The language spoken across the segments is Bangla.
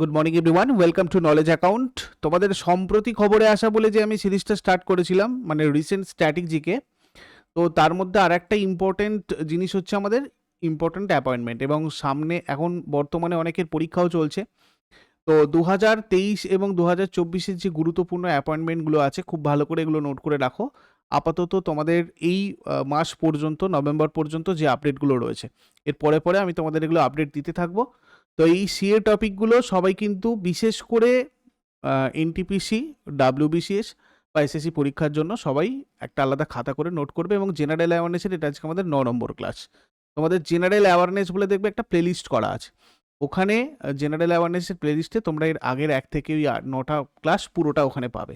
Good morning everyone welcome to knowledge account তোমাদের সম্প্রতি খবরে আসা বলে যে আমি সিরিজটা স্টার্ট করেছিলাম মানে রিসেন্ট স্ট্যাটিক জিকে তো তার মধ্যে আর একটা ইম্পর্টেন্ট জিনিস হচ্ছে আমাদের ইম্পর্টেন্ট অ্যাপয়েন্টমেন্ট এবং সামনে এখন বর্তমানে অনেকের পরীক্ষাও চলছে। তো দু হাজার তেইশ এবং দু হাজার চব্বিশের যে গুরুত্বপূর্ণ অ্যাপয়েন্টমেন্টগুলো আছে, খুব ভালো করে এগুলো নোট করে রাখো। আপাতত তোমাদের এই মাস পর্যন্ত, নভেম্বর পর্যন্ত যে আপডেটগুলো রয়েছে, এর পরে পরে আমি তোমাদের এগুলো আপডেট দিতে থাকব। তো এই সিএ টপিকগুলো সবাই কিন্তু বিশেষ করে এনটিপিসি ডাব্লিউবিসিএস বা এসএসসি পরীক্ষার জন্য সবাই একটা আলাদা খাতা করে নোট করবে এবং জেনারেল অ্যাওয়ারনেসের এটা আজকে আমাদের ন নম্বর ক্লাস তোমাদের জেনারেল অ্যাওয়ারনেস বলে দেখবে একটা প্লেলিস্ট করা আছে। ওখানে জেনারেল অ্যাওয়ারনেসের প্লেলিস্টে তোমরা এর আগের এক থেকে ওই নটা ক্লাস পুরোটা ওখানে পাবে।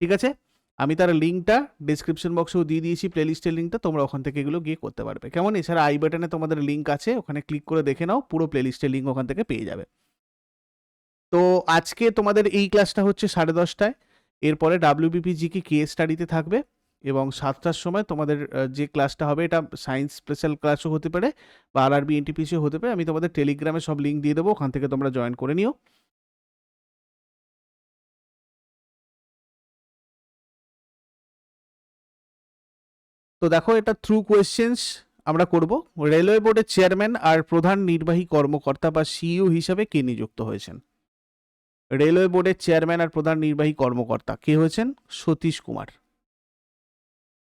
ঠিক আছে? আমি তার লিঙ্কটা ডিসক্রিপশন বক্সেও দিয়ে দিয়েছি প্লেলিস্টের লিঙ্কটা তোমরা ওখান থেকে এগুলো গিয়ে করতে পারবে। কেমন? এছাড়া আই বাটনে তোমাদের লিঙ্ক আছে, ওখানে ক্লিক করে দেখে নাও, পুরো প্লেলিস্টের লিঙ্ক ওখান থেকে পেয়ে যাবে। তো আজকে তোমাদের এই ক্লাসটা হচ্ছে সাড়ে দশটায়, এরপরে ডাব্লিউবিপি জিকে কে স্টাডিতে থাকবে এবং সাতটার সময় তোমাদের যে ক্লাসটা হবে, এটা সায়েন্স স্পেশাল ক্লাসও হতে পারে বা আর আরবি এনটিপিসিও হতে পারে, আমি তোমাদের টেলিগ্রামে সব লিঙ্ক দিয়ে দেবো, ওখান থেকে তোমরা জয়েন করে নিও। তো দেখো, এটা থ্রু কোয়েশ্চেন্স আমরা করব। রেলওয়ে বোর্ডের চেয়ারম্যান আর প্রধান নির্বাহী কর্মকর্তা বা সিইও হিসাবে কে নিযুক্ত হয়েছেন? রেলওয়ে বোর্ডের চেয়ারম্যান আর প্রধান নির্বাহী কর্মকর্তা কে হয়েছেন? সতীশ কুমার।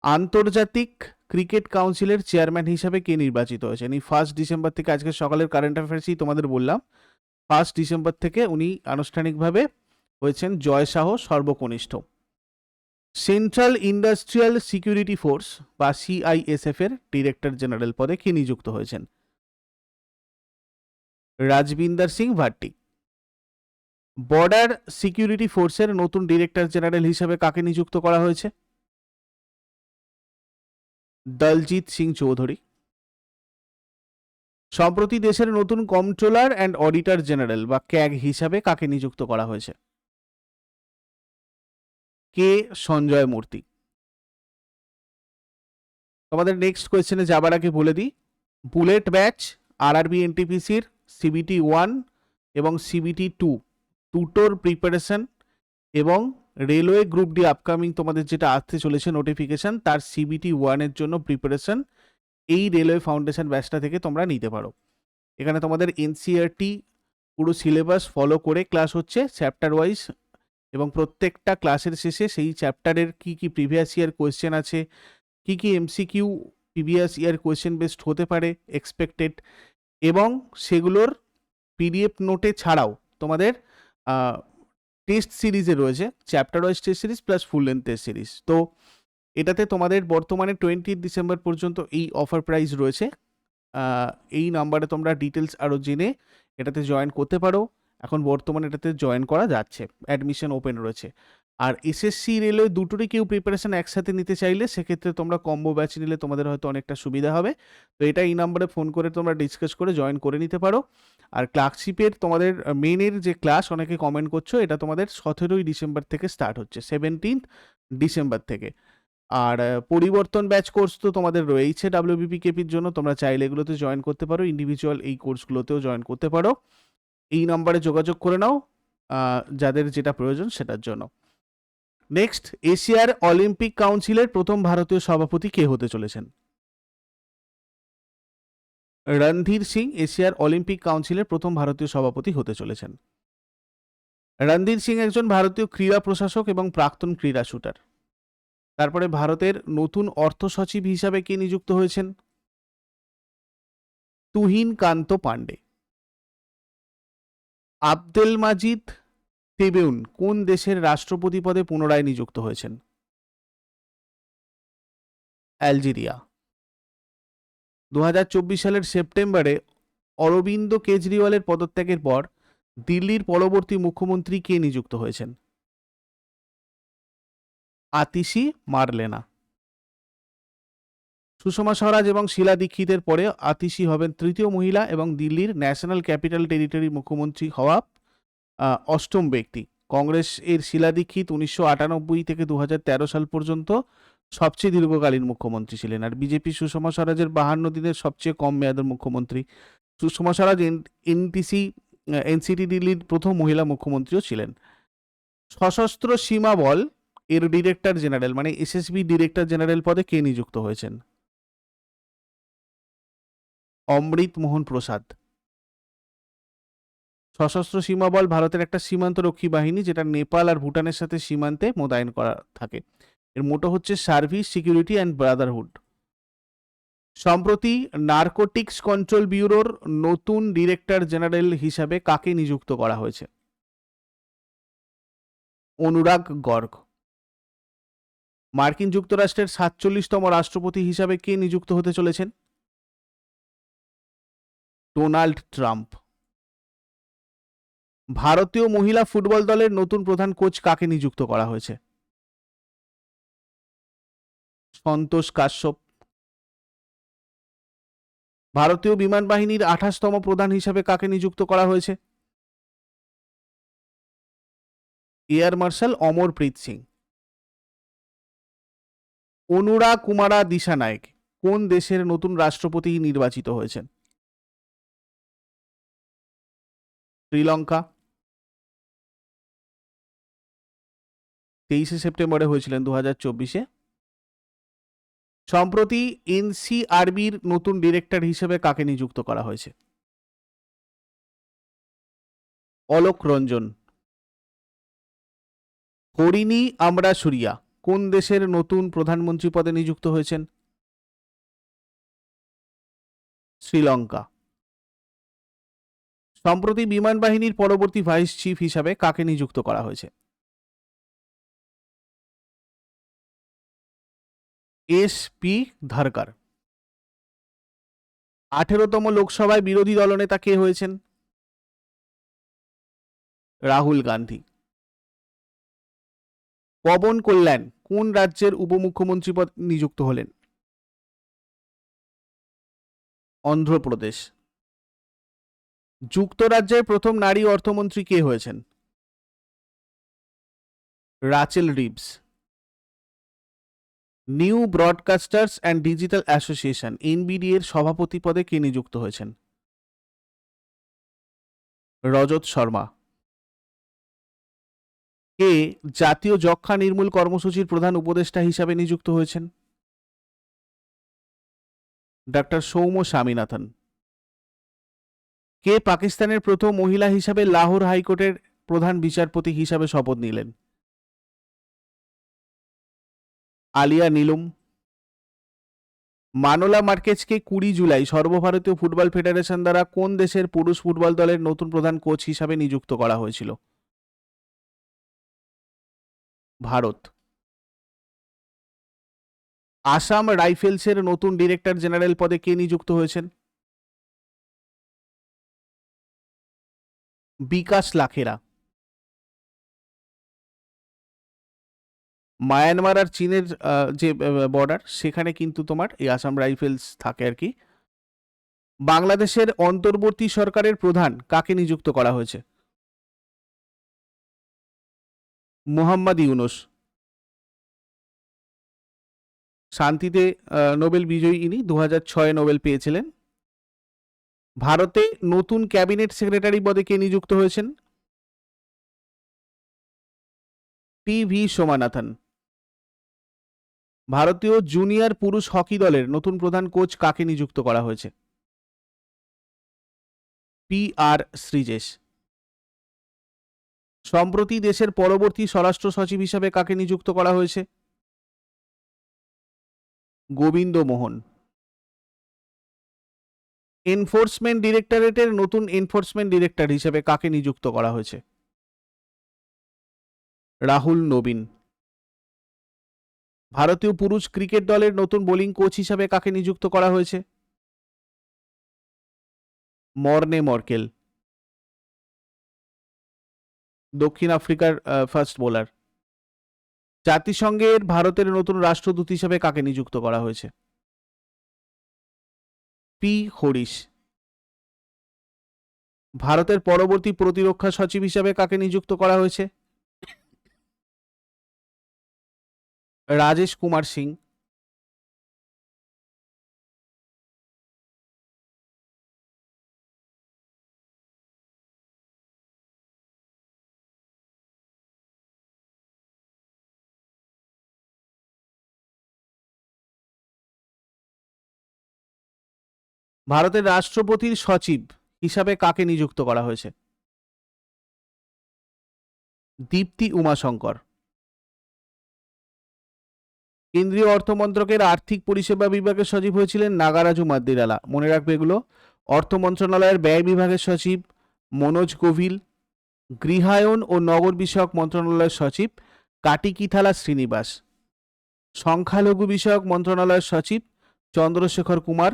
আন্তর্জাতিক ক্রিকেট কাউন্সিলের চেয়ারম্যান হিসাবে কে নির্বাচিত হয়েছেন? এই ফার্স্ট ডিসেম্বর থেকে আজকে সকালের কারেন্ট অ্যাফেয়ার্সই তোমাদের বললাম। ফার্স্ট ডিসেম্বর থেকে উনি আনুষ্ঠানিকভাবে হয়েছেন জয় শাহ সর্বকনিষ্ঠ। সেন্ট্রাল ইন্ডাস্ট্রিয়াল সিকিউরিটি ফোর্স বা সিআইএসএফ এর ডিরেক্টর জেনারেল পদে কে নিযুক্ত হয়েছেন? রাজবিন্দার সিং ভাট্টি। বর্ডার সিকিউরিটি ফোর্সের নতুন ডিরেক্টর জেনারেল হিসেবে কাকে নিযুক্ত করা হয়েছে? দলজিৎ সিং চৌধুরী। সম্প্রতি দেশের নতুন কন্ট্রোলার অ্যান্ড অডিটর জেনারেল বা ক্যাগ হিসাবে কাকে নিযুক্ত করা হয়েছে? কে সঞ্জয় মূর্তি? তোমাদের নেক্সট কোয়েশ্চেনে যাবার আগে বলে দিই বুলেট ব্যাচ আরআরবি এনটিপিসির সিবিটি ওয়ান এবং সিবিটি টু দুটোর প্রিপারেশন এবং রেলওয়ে গ্রুপ ডি আপকামিং তোমাদের যেটা আসতে চলেছে নোটিফিকেশন তার সিবিটি ওয়ানের জন্য প্রিপারেশন এই রেলওয়ে ফাউন্ডেশন ব্যাচটা থেকে তোমরা নিতে পারো। এখানে তোমাদের এনসিআরটি পুরো সিলেবাস ফলো করে ক্লাস হচ্ছে চ্যাপ্টার ওয়াইজ এবং প্রত্যেকটা ক্লাসের শেষে সেই চ্যাপ্টারের কি কি প্রিভিয়াস ইয়ার কোয়েশ্চেন আছে, কি কি MCQ previous year question based হতে পারে এক্সপেক্টেড এবং সেগুলোর পিডিএফ নোটে ছাড়াও তোমাদের টেস্ট সিরিজে রয়েছে chapter wise test series plus full length test series তো এটাতে তোমাদের বর্তমানে টোয়েন্টি ডিসেম্বর পর্যন্ত এই অফার প্রাইস রয়েছে। এই নাম্বারে তোমরা ডিটেলস আরও জেনে এটাতে জয়েন করতে পারো। এখন বর্তমানে এটাতে জয়েন করা যাচ্ছে অ্যাডমিশন ওপেন রয়েছে। আর এসএসসি রেলওয়ে দুটোরই কেউ প্রিপারেশন একসাথে নিতে চাইলে সেক্ষেত্রে তোমরা কম্বো ব্যাচ নিলে তোমাদের হয়তো অনেকটা সুবিধা হবে। তো এটা এই নাম্বারে ফোন করে তোমরা ডিসকাস করে জয়েন করে নিতে পারো। আর ক্লার্কশিপের তোমাদের মেনের যে ক্লাস অনেকে কমেন্ট করছ, এটা তোমাদের সতেরোই ডিসেম্বর থেকে স্টার্ট হচ্ছে সেভেন্টিন্থ ডিসেম্বর থেকে। আর পরিবর্তন ব্যাচ কোর্স তো তোমাদের রয়েছে ডাব্লিউবিপি কেপির জন্য, তোমরা চাইলে এগুলোতে জয়েন করতে পারো। ইন্ডিভিজুয়াল এই কোর্সগুলোতেও জয়েন করতে পারো। এই নাম্বারে যোগাযোগ করে নাও যাদের যেটা প্রয়োজন সেটার জন্য। নেক্সট এশিয়ার অলিম্পিক কাউন্সিলের প্রথম ভারতীয় সভাপতি কে হতে চলেছেন? রণধীর সিং, এশিয়ার অলিম্পিক কাউন্সিলের প্রথম ভারতীয় সভাপতি হতে চলেছেন। রণধীর সিং একজন ভারতীয় ক্রীড়া প্রশাসক এবং প্রাক্তন ক্রীড়া শুটার। তারপরে ভারতের নতুন অর্থ সচিব হিসাবে কে নিযুক্ত হয়েছেন? Tuhin Kanta Pandey Abdel Majid Tebboune কোন দেশের রাষ্ট্রপতি পদে পুনরায় নিযুক্ত হয়েছেন? অ্যালজেরিয়া। দু হাজার চব্বিশ সালের সেপ্টেম্বরে অরবিন্দ কেজরিওয়ালের পদত্যাগের পর দিল্লির পরবর্তী মুখ্যমন্ত্রী কে নিযুক্ত হয়েছেন? আতিশি মারলেনা। সুষমা স্বরাজ এবং শীলা দীক্ষিতের পরে আতিশি হবেন তৃতীয় মহিলা এবং দিল্লির ন্যাশনাল ক্যাপিটাল টেরিটরির মুখ্যমন্ত্রী হওয়া অষ্টম ব্যক্তি। কংগ্রেস এর শীলা দীক্ষিত উনিশশো আটানব্বই থেকে দু হাজার তেরো সাল পর্যন্ত সবচেয়ে দীর্ঘকালীন মুখ্যমন্ত্রী ছিলেন আর বিজেপি সুষমা স্বরাজের বাহান্ন দিনের সবচেয়ে কম মেয়াদের মুখ্যমন্ত্রী। সুষমা স্বরাজ এনটিসি এনসিটি দিল্লির প্রথম মহিলা মুখ্যমন্ত্রীও ছিলেন। সশস্ত্র সীমা বল এর ডিরেক্টর জেনারেল মানে এসএসবি ডিরেক্টর জেনারেল পদে কে নিযুক্ত হয়েছেন? অমৃত মোহন প্রসাদ। সশস্ত্র সীমা বল ভারতের একটা সীমান্তরক্ষী বাহিনী, যেটা নেপাল আর ভুটানের সাথে সীমান্তে মোতায়েন করা থাকে। এর মোটো হচ্ছে সার্ভিস, সিকিউরিটি অ্যান্ড ব্রাদারহুড। সম্প্রতি নার্কোটিক্স কন্ট্রোল ব্যুরোর নতুন ডিরেক্টর জেনারেল হিসাবে কাকে নিযুক্ত করা হয়েছে? অনুরাগ গর্গ। মার্কিন যুক্তরাষ্ট্রের সাতচল্লিশতম রাষ্ট্রপতি হিসাবে কে নিযুক্ত হতে চলেছেন? Donald Trump. ভারতীয় মহিলা ফুটবল দলের নতুন প্রধান কোচ কাকে নিযুক্ত করা হয়েছে? সন্তোষ কাশ্যপ। ভারতীয় বিমান বাহিনীর আঠাশতম প্রধান হিসাবে কাকে নিযুক্ত করা হয়েছে? Air marshal Amarpreet Singh. Anura Kumara Dissanayake. কোন দেশের নতুন রাষ্ট্রপতি নির্বাচিত হয়েছেন? শ্রীলঙ্কা। তেইশে সেপ্টেম্বরে হয়েছিলেন দু হাজার চব্বিশে। সম্প্রতি এনসিআরবির নতুন ডিরেক্টর হিসেবে কাকে নিযুক্ত করা হয়েছে? অলোক রঞ্জন। হরিণী আমরা সুরিয়া কোন দেশের নতুন প্রধানমন্ত্রী পদে নিযুক্ত হয়েছেন? শ্রীলঙ্কা। সম্প্রতি বিমান বাহিনীর পরবর্তী ভাইস চিফ হিসাবে কাকে নিযুক্ত করা হয়েছে? S P ধারকার। আঠেরোতম লোকসভায় বিরোধী দলনেতা কে হয়েছেন? রাহুল গান্ধী। পবন কল্যাণ কোন রাজ্যের উপমুখ্যমন্ত্রী পদ নিযুক্ত হলেন? অন্ধ্রপ্রদেশ। যুক্তরাজ্যের প্রথম নারী অর্থমন্ত্রী কে হয়েছেন? Rachel Reeves. New broadcasters and digital association, NBD এর সভাপতি পদে কে নিযুক্ত হয়েছেন? রজত শর্মা। কে জাতীয় যক্ষা নির্মূল কর্মসূচির প্রধান উপদেষ্টা হিসাবে নিযুক্ত হয়েছেন? ডাক্তার সৌম্য স্বামীনাথন। কে পাকিস্তানের প্রথম মহিলা হিসাবে লাহোর হাইকোর্টের প্রধান বিচারপতি হিসাবে শপথ নিলেন? আলিয়া নীলুম। মানোলা মার্কেজকে কুড়ি জুলাই সর্বভারতীয় ফুটবল ফেডারেশন দ্বারা কোন দেশের পুরুষ ফুটবল দলের নতুন প্রধান কোচ হিসাবে নিযুক্ত করা হয়েছিল? ভারত। আসাম রাইফেলসের নতুন ডিরেক্টর জেনারেল পদে কে নিযুক্ত হয়েছেন? বিকাশ লাখেরা। মায়ানমার আর চীনের যে বর্ডার সেখানে কিন্তু তোমার এই আসাম রাইফেলস থাকে আর কি। বাংলাদেশের অন্তর্বর্তী সরকারের প্রধান কাকে নিযুক্ত করা হয়েছে? মোহাম্মদ ইউনুস। শান্তিতে নোবেল বিজয়ী ইনি দু হাজার ছয় নোবেল পেয়েছিলেন। ভারতে নতুন ক্যাবিনেট সেক্রেটারি পদে কে নিযুক্ত হয়েছেন? T V Somanathan. ভারতীয় জুনিয়র পুরুষ হকি দলের নতুন প্রধান কোচ কাকে নিযুক্ত করা হয়েছে? P R Sreejesh. সম্প্রতি দেশের পরবর্তী স্বরাষ্ট্র সচিব হিসাবে কাকে নিযুক্ত করা হয়েছে? গোবিন্দ মোহন। এনফোর্সমেন্ট ডিরেক্টরেটের নতুন এনফোর্সমেন্ট ডিরেক্টর হিসেবে কাকে নিযুক্ত করা হয়েছে? রাহুল নবীন। ভারতীয় পুরুষ ক্রিকেট দলের নতুন বোলিং কোচ হিসাবে কাকে নিযুক্ত করা হয়েছে? Morne Morkel. দক্ষিণ আফ্রিকার ফার্স্ট বোলার জাতিসংঘের ভারতের নতুন রাষ্ট্রদূত হিসাবে কাকে নিযুক্ত করা হয়েছে? পি হরিশ। ভারতের পরবর্তী প্রতিরক্ষা সচিব হিসাবে কাকে নিযুক্ত করা হয়েছে? রাজেশ কুমার সিং। ভারতের রাষ্ট্রপতির সচিব হিসাবে কাকে নিযুক্ত করা হয়েছে? দীপ্তি উমাশঙ্কর। কেন্দ্রীয় অর্থমন্ত্রকের আর্থিক পরিষেবা বিভাগের সচিব হয়েছিলেন নাগারাজু মাদ্দিরালা। মনে রাখবে এগুলো? অর্থ মন্ত্রণালয়ের ব্যয় বিভাগের সচিব মনোজ গোভিল গৃহায়ন ও নগর বিষয়ক মন্ত্রণালয়ের সচিব কাটিকিথালা শ্রীনিবাস, সংখ্যালঘু বিষয়ক মন্ত্রণালয়ের সচিব চন্দ্রশেখর কুমার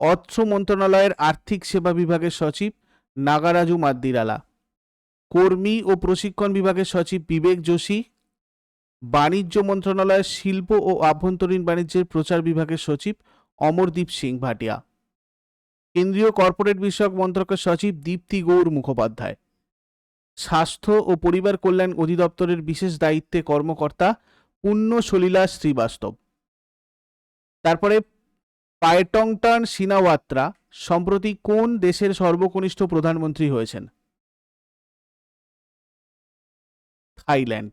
অর্থ মন্ত্রণালয়ের আর্থিক সেবা বিভাগের সচিব নাগারাজু মাদ্দিরালা, কর্মী ও প্রশিক্ষণ বিভাগের সচিব বিবেক যোশী, বাণিজ্য মন্ত্রণালয়ের শিল্প ও আভ্যন্তরীণ বাণিজ্যের প্রচার বিভাগের সচিব অমরদীপ সিং ভাটিয়া, কেন্দ্রীয় কর্পোরেট বিষয়ক মন্ত্রকের সচিব দীপ্তি গৌর মুখোপাধ্যায়, স্বাস্থ্য ও পরিবার কল্যাণ অধিদপ্তরের বিশেষ দায়িত্বে কর্মকর্তা পুণ্য সলীলা শ্রীবাস্তব। তারপরে পায়টংটন সিনাওয়াত্রা সম্প্রতি কোন দেশের সর্বকনিষ্ঠ প্রধানমন্ত্রী হয়েছেন? থাইল্যান্ড।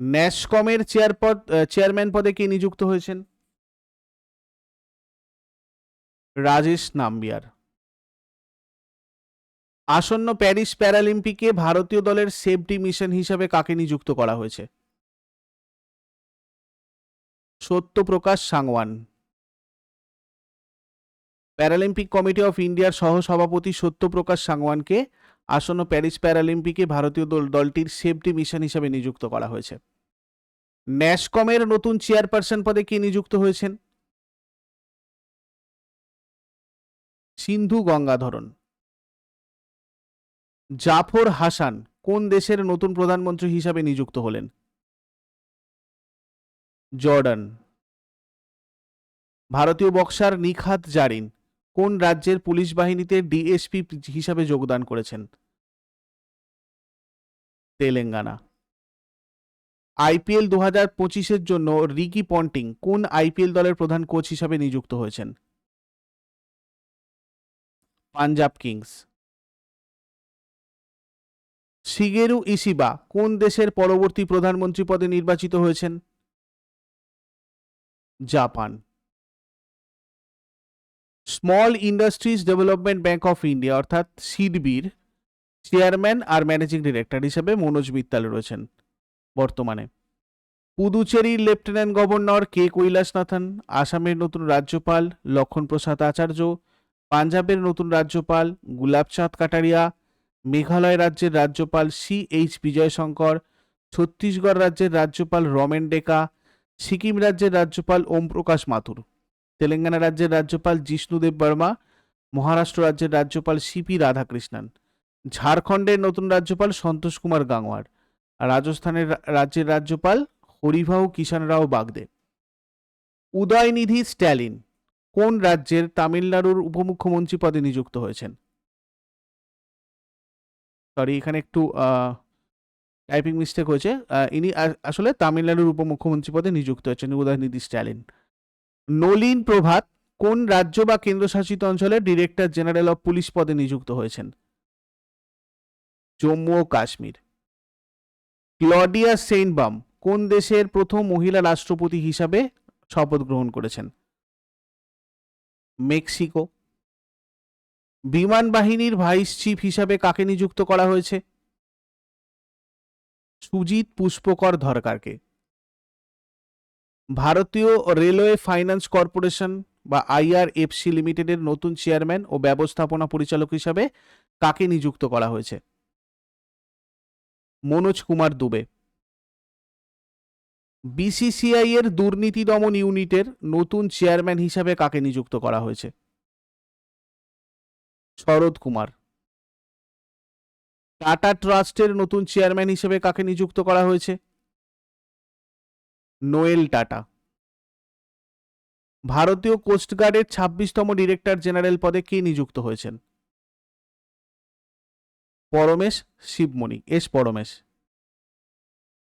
ন্যাসকমের চেয়ারপদ চেয়ারম্যান পদে কে নিযুক্ত হয়েছেন? রাজেশ নাম্বিয়ার। আসন্ন প্যারিস প্যারালিম্পিকে ভারতীয় দলের সেফটি মিশন হিসাবে কাকে নিযুক্ত করা হয়েছে? Satyaprakash Sangwan. Paralympic committee of ইন্ডিয়ার সহ সভাপতি সত্যপ্রকাশ সাংওয়ানকে আসন্ন প্যারিস প্যারালিম্পিকে ভারতীয় দল দলটির সেফটি মিশন হিসাবে নিযুক্ত করা হয়েছে। ন্যাসকমের নতুন চেয়ারপারসন পদে কে নিযুক্ত হয়েছেন? সিন্ধু গঙ্গাধরন। জাফর হাসান কোন দেশের নতুন প্রধানমন্ত্রী হিসাবে নিযুক্ত হলেন? জর্ডান। ভারতীয় বক্সার নিখাত জারিন কোন রাজ্যের পুলিশ বাহিনীতে ডিএসপি হিসাবে যোগদান করেছেন? তেলেঙ্গানা। আইপিএল দু হাজার পঁচিশের জন্য রিকি পন্টিং কোন আইপিএল দলের প্রধান কোচ হিসাবে নিযুক্ত হয়েছেন? পাঞ্জাব কিংস। শিগেরু ইসিবা কোন দেশের পরবর্তী প্রধানমন্ত্রী পদে নির্বাচিত হয়েছেন? Japan. Small industries development bank of India অর্থাৎ সিডবির চেয়ারম্যান আর ম্যানেজিং ডিরেক্টর হিসেবে মনোজ মিত্তাল রয়েছেন বর্তমানে। পুদুচেরির লেফটেন্যান্ট গভর্নর কে কৈলাসনাথন, আসামের নতুন রাজ্যপাল লক্ষণ প্রসাদ আচার্য, পাঞ্জাবের নতুন রাজ্যপাল গুলাবচাঁদ কাটারিয়া, মেঘালয় রাজ্যের রাজ্যপাল সি এইচ বিজয়শঙ্কর, ছত্তিশগড় রাজ্যের রাজ্যপাল রমেন ডেকা সিকিম রাজ্যের রাজ্যপাল ওম প্রকাশ মাথুর, তেলেঙ্গানা রাজ্যের রাজ্যপাল জিষ্ণুদেব বর্মা, মহারাষ্ট্র রাজ্যের রাজ্যপাল সিপি রাধাকৃষ্ণন, ঝাড়খণ্ডের নতুন রাজ্যপাল সন্তোষ কুমার গাংওয়ার আর রাজস্থানের রাজ্যের রাজ্যপাল হরিভাউ কিষাণ রাও বাগদে। উদয়নিধি স্ট্যালিন কোন রাজ্যের তামিলনাড়ুর উপমুখ্যমন্ত্রী পদে নিযুক্ত হয়েছেন? সরি এখানে একটু টাইপিং মিস্টেক হয়েছে। ইনি আসলে তামিলনাড়ুর উপমুখ্যমন্ত্রী পদে নিযুক্ত হয়েছেন উদয়নিধি স্ট্যালিন। নলিন প্রভাত কোন রাজ্য বা কেন্দ্রশাসিত অঞ্চলের ডিরেক্টর জেনারেল অফ পুলিশ পদে নিযুক্ত হয়েছেন? জম্মু ও কাশ্মীর। ক্লডিয়া সেইনবাম কোন দেশের প্রথম মহিলা রাষ্ট্রপতি হিসাবে শপথ গ্রহণ করেছেন? মেক্সিকো। বিমান বাহিনীর ভাইস চিফ হিসাবে কাকে নিযুক্ত করা হয়েছে? সুজিত পুষ্পকর ধরকারকে। ভারতীয় রেলওয়ে ফাইন্যান্স কর্পোরেশন বা আইআরএফসি লিমিটেডের নতুন চেয়ারম্যান ও ব্যবস্থাপনা পরিচালক হিসাবে কাকে নিযুক্ত করা হয়েছে? মনোজ কুমার দুবে। বিসিসিআই এর দুর্নীতি দমন ইউনিটের নতুন চেয়ারম্যান হিসাবে কাকে নিযুক্ত করা হয়েছে? শরৎ কুমার। টাটা ট্রাস্টের নতুন চেয়ারম্যান হিসেবে কাকে নিযুক্ত করা হয়েছে? নোয়েল টাটা। ভারতীয় কোস্টগার্ডের ছাব্বিশতম ডিরেক্টর জেনারেল পদে কে নিযুক্ত হয়েছেন? পরমেশ শিবমণি। এস পরমেশ।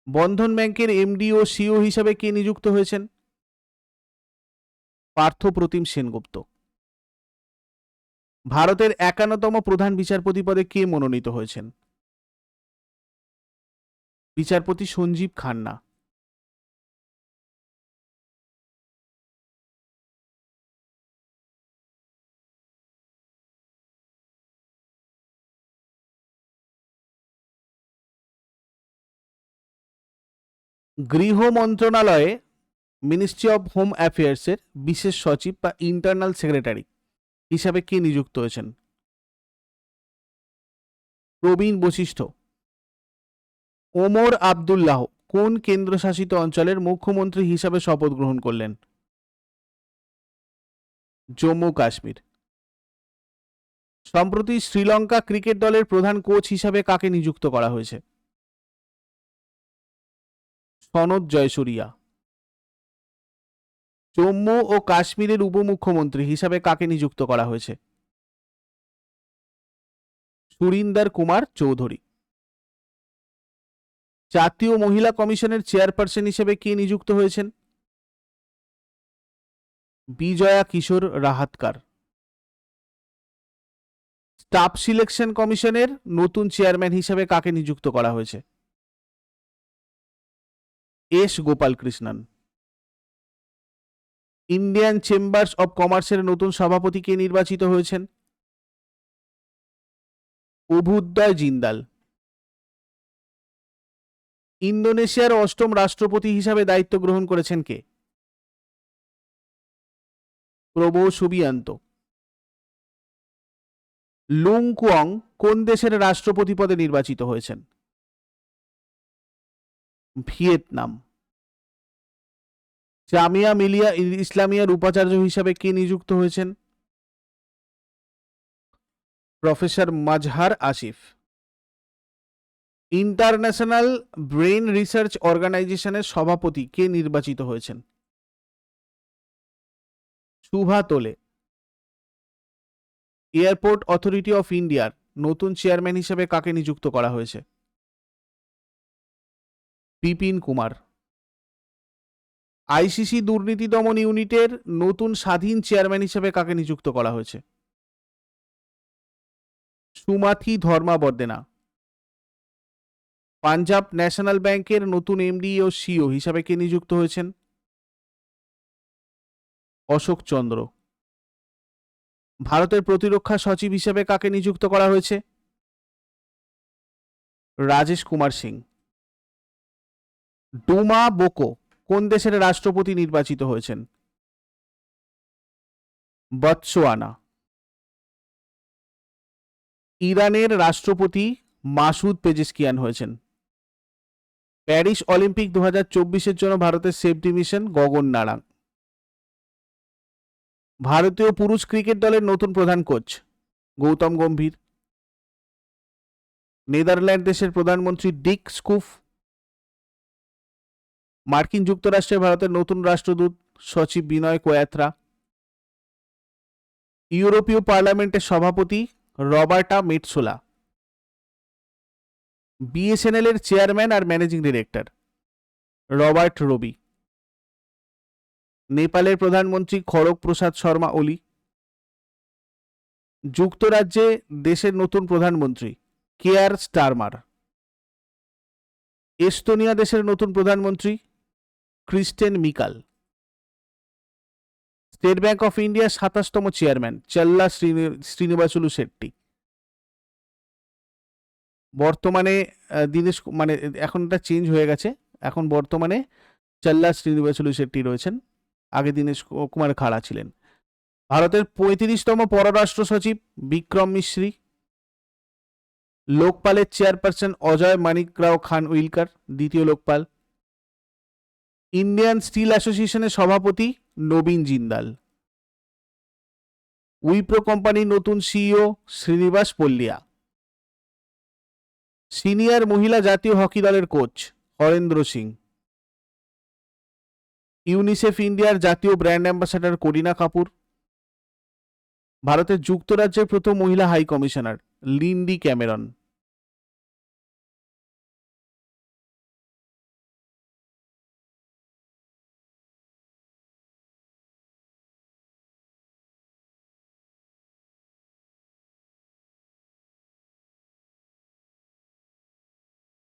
বন্ধন ব্যাংকের এমডি ও সিও হিসাবে কে নিযুক্ত হয়েছেন? পার্থ প্রতিম সেনগুপ্ত। ভারতের একান্নতম প্রধান বিচারপতি পদে কে মনোনীত হয়েছেন? বিচারপতি সঞ্জীব খান্না। গৃহ মন্ত্রণালয়ে মিনিস্ট্রি অব হোম অ্যাফেয়ার্সের বিশেষ সচিব বা ইন্টারনাল সেক্রেটারি হিসাবে কে নিযুক্ত হয়েছেন? প্রবীণ বশিষ্ঠ। ওমর আবদুল্লাহ কোন কেন্দ্রশাসিত অঞ্চলের মুখ্যমন্ত্রী হিসাবে শপথ গ্রহণ করলেন? জম্মু কাশ্মীর। সম্প্রতি শ্রীলঙ্কা ক্রিকেট দলের প্রধান কোচ হিসাবে কাকে নিযুক্ত করা হয়েছে? সনদ জয়সুরিয়া। জম্মু ও কাশ্মীরের উপমুখ্যমন্ত্রী হিসাবে কাকে নিযুক্ত করা হয়েছে? সুরিন্দর কুমার চৌধুরী। জাতীয় মহিলা কমিশনের চেয়ারপারসন হিসেবে কে নিযুক্ত হয়েছেন? বিজয়া কিশোর রাহাতকার। স্টাফ সিলেকশন কমিশনের নতুন চেয়ারম্যান হিসেবে কাকে নিযুক্ত করা হয়েছে? S Gopalakrishnan. Indian chambers of কমার্সের নতুন সভাপতি কে নির্বাচিত হয়েছেন? অভুদ্দয় জিন্দাল। ইন্দোনেশিয়ার অষ্টম রাষ্ট্রপতি হিসাবে দায়িত্ব গ্রহণ করেছেন কে? প্রবো সুবিয়ান্ত। লুং কুয়ং কোন দেশের রাষ্ট্রপতি পদে নির্বাচিত হয়েছেন? ভিয়েতনাম। জামিয়া মিলিয়া ইসলামিয়ার উপাচার্য হিসাবে কে নিযুক্ত হয়েছেন? Professor Mazhar Asif. International brain research অর্গানাইজেশনের সভাপতি কে নির্বাচিত হয়েছেন? শুভা তোলে। এয়ারপোর্ট অথরিটি অফ ইন্ডিয়ার নতুন চেয়ারম্যান হিসেবে কাকে নিযুক্ত করা হয়েছে? বিপিন কুমার। আইসিসি দুর্নীতি দমন ইউনিটের নতুন স্বাধীন চেয়ারম্যান হিসেবে কাকে নিযুক্ত করা হয়েছে? সুমাথি ধর্মাবর্দেনা পাঞ্জাব ন্যাশনাল ব্যাংকের নতুন এমডি ও সিও হিসাবে কে নিযুক্ত হয়েছেন? অশোক চন্দ্র। ভারতের প্রতিরক্ষা সচিব হিসেবে কাকে নিযুক্ত করা হয়েছে? রাজেশ কুমার সিং। Duma Boko. কোন দেশের রাষ্ট্রপতি নির্বাচিত হয়েছেন? বৎসোয়ানা। ইরানের রাষ্ট্রপতি মাসুদ পেজেস্কিয়ান হয়েছেন। প্যারিস অলিম্পিক দু হাজার চব্বিশের জন্য ভারতের সেফটি মিশন গগন নারাং ভারতীয় পুরুষ ক্রিকেট দলের নতুন প্রধান কোচ গৌতম গম্ভীর। নেদারল্যান্ড দেশের প্রধানমন্ত্রী ডিক স্কুফ মার্কিন যুক্তরাষ্ট্রে ভারতের নতুন রাষ্ট্রদূত সচিব বিনয় কোয়াত্রা ইউরোপীয় পার্লামেন্টের সভাপতি রবার্টা মেটসোলা বিএসএনএল এর চেয়ারম্যান আর ম্যানেজিং ডিরেক্টর রবার্ট রবি, নেপালের প্রধানমন্ত্রী খড়গ প্রসাদ শর্মা ওলি, যুক্তরাজ্যে দেশের নতুন প্রধানমন্ত্রী কেয়ার স্টারমার, এস্তোনিয়া দেশের নতুন প্রধানমন্ত্রী Kristen Michal. State bank of ইন্ডিয়ার সাতাশতম চেয়ারম্যান, চাল্লা শ্রীনিবাসুলু শেট্টি। বর্তমানে দীনেশ মানে এখন এটা চেঞ্জ হয়ে গেছে। এখন বর্তমানে চাল্লা শ্রীনিবাসুলু শেট্টি রয়েছেন। আগে দীনেশ কুমার খাড়া ছিলেন। ভারতের পঁয়ত্রিশতম পররাষ্ট্র সচিব, বিক্রম মিশ্রি। লোকপালের চেয়ারপারসন অজয় মানিকরাও খান উইলকার, দ্বিতীয় লোকপাল। ইন্ডিয়ান স্টিল অ্যাসোসিয়েশনের সভাপতি নবীন জিন্দাল। উইপ্রো কোম্পানির নতুন সিইও শ্রীনিবাস পল্লিয়া। সিনিয়র মহিলা জাতীয় হকি দলের কোচ হরেন্দ্র সিং। ইউনিসেফ ইন্ডিয়ার জাতীয় ব্র্যান্ড অ্যাম্বাসাডার করিনা কাপুর। ভারতের যুক্তরাজ্যের প্রথম মহিলা high commissioner Lindy Cameron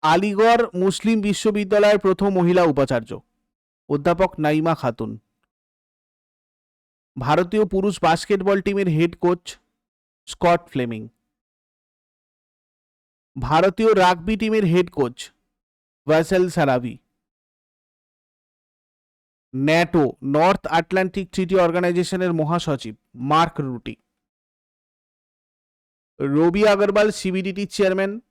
Aligarh Muslim বিশ্ববিদ্যালয়ের প্রথম মহিলা উপাচার্য। অধ্যাপক নাইমা খাতুন। ভারতীয় পুরুষ বাস্কেটবল টিমের হেড কোচ স্কট ফ্লেমিং। ভারতীয় রাগবি টিমের হেড কোচ ভাসেল সারাভি। ন্যাটো, নর্থ আটলান্টিক ট্রিটি অর্গানাইজেশনের মহাসচিব Mark Rutte. Ravi Agarwal, CBDT chairman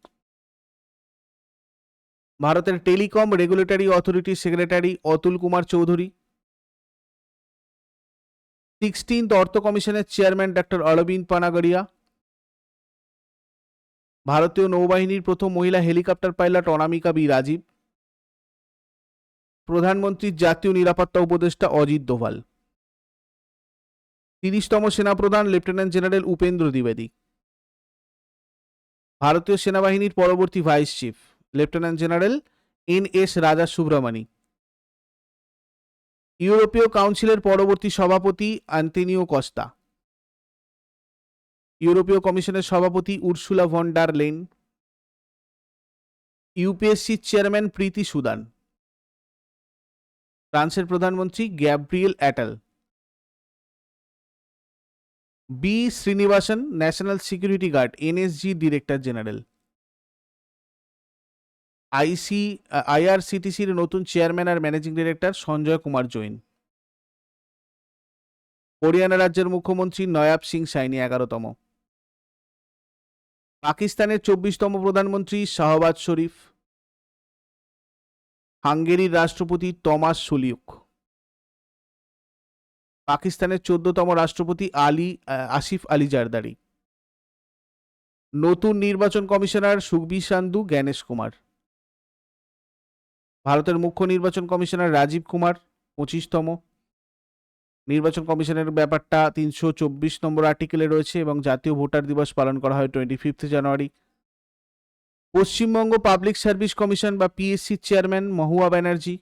ভারতের টেলিকম রেগুলেটরি অথরিটির সেক্রেটারি অতুল কুমার চৌধুরী। সিক্সটিন্থ অর্থ কমিশনের চেয়ারম্যান ডক্টর অরবিন্দ পানাগড়িয়া। ভারতীয় নৌবাহিনীর প্রথম মহিলা helicopter pilot Anamika B Rajeev. প্রধানমন্ত্রীর জাতীয় নিরাপত্তা উপদেষ্টা অজিত দোভাল। তিরিশতম সেনাপ্রধান লেফটেন্যান্ট জেনারেল উপেন্দ্র দ্বিবেদী। ভারতীয় সেনাবাহিনীর পরবর্তী vice chief lieutenant general N S Raja Subramani ইউরোপীয় কাউন্সিলের পরবর্তী সভাপতি আন্তেনিও কস্তা ইউরোপীয় কমিশনের সভাপতি Ursula von der Leyen UPSC chairman Preeti Sudan ফ্রান্সের প্রধানমন্ত্রী Gabriel Attal B Srinivasan national security guard NSG director general আইসি আইআরসিটিসির নতুন চেয়ারম্যান আর ম্যানেজিং ডিরেক্টর সঞ্জয় কুমার জৈন। হরিয়ানা রাজ্যের মুখ্যমন্ত্রী নয়াব সিং সাইনি এগারোতম। পাকিস্তানের চব্বিশতম প্রধানমন্ত্রী শাহবাজ শরীফ। হাঙ্গেরির রাষ্ট্রপতি টমাস সুলিউক পাকিস্তানের চোদ্দতম রাষ্ট্রপতি আলী আসিফ আলী জারদারি। নতুন নির্বাচন কমিশনার সুখবীর সান্ধু, জ্ঞানেশ কুমার। ভারতের মুখ্য নির্বাচন কমিশনার রাজীব কুমার, পঁচিশতম। নির্বাচন কমিশনের ব্যাপারটা তিনশো চব্বিশ নম্বর আর্টিকেলে রয়েছে এবং জাতীয় ভোটার দিবস পালন করা হয় twenty fifth January. Paschimbanga public service commission বা পিএসসি চেয়ারম্যান মহুয়া ব্যানার্জি।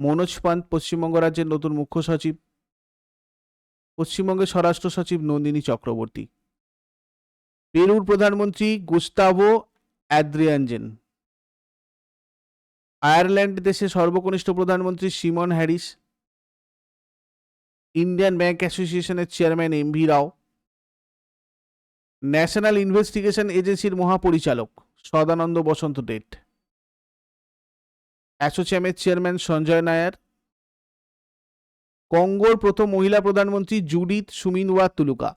মনোজ পান্ত, পশ্চিমবঙ্গ রাজ্যের নতুন মুখ্য সচিব। পশ্চিমবঙ্গের স্বরাষ্ট্র সচিব নন্দিনী চক্রবর্তী। পেরুর প্রধানমন্ত্রী গুস্তাভো অ্যাদ্রিয়ানজেন। আয়ারল্যান্ড দেশের সর্বকনিষ্ঠ প্রধানমন্ত্রী সিমন হ্যারিস, ইন্ডিয়ান ব্যাংক অ্যাসোসিয়েশনের chairman M V Rao, national investigation এজেন্সির মহাপরিচালক সদানন্দ বসন্ত ডেট অ্যাসোচ্যামের চেয়ারম্যান সঞ্জয় নায়ার, কঙ্গোর প্রথম মহিলা প্রধানমন্ত্রী জুডিথ সুমিনওয়া তুলুকা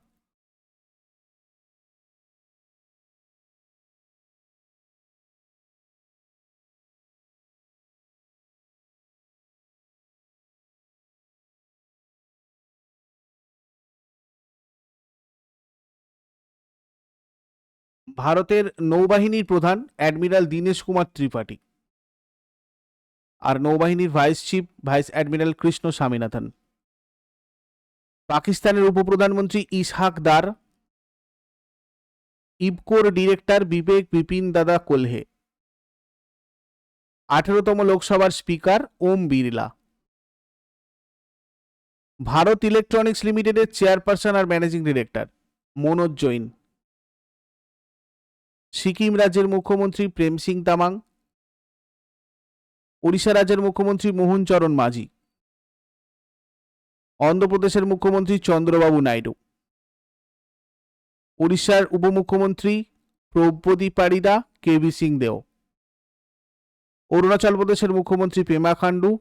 ভারতের নৌবাহিনীর প্রধান অ্যাডমিরাল দীনেশ কুমার ত্রিপাঠী আর নৌবাহিনীর vice chief vice admiral Krishna Swaminathan. পাকিস্তানের উপপ্রধানমন্ত্রী ইসহাক দার, ইবকোর ডিরেক্টর বিবেক বিপিন দাদা কোলহে, আঠেরোতম লোকসভার স্পিকার ওম বিড়লা। ভারত ইলেকট্রনিক্স লিমিটেডের চেয়ারপারসন আর ম্যানেজিং ডিরেক্টর মনোজ জৈন। সিকিম রাজ্যের মুখ্যমন্ত্রী প্রেম সিং তামাং, ওড়িশা রাজ্যের মুখ্যমন্ত্রী মোহন চরণ মাঝি, অন্ধ্রপ্রদেশের মুখ্যমন্ত্রী চন্দ্রবাবু নাইডু উড়িষ্যার উপমুখ্যমন্ত্রী প্রভ্যদী পারিদা কেভি সিং দেও অরুণাচল প্রদেশের মুখ্যমন্ত্রী পেমা খান্ডু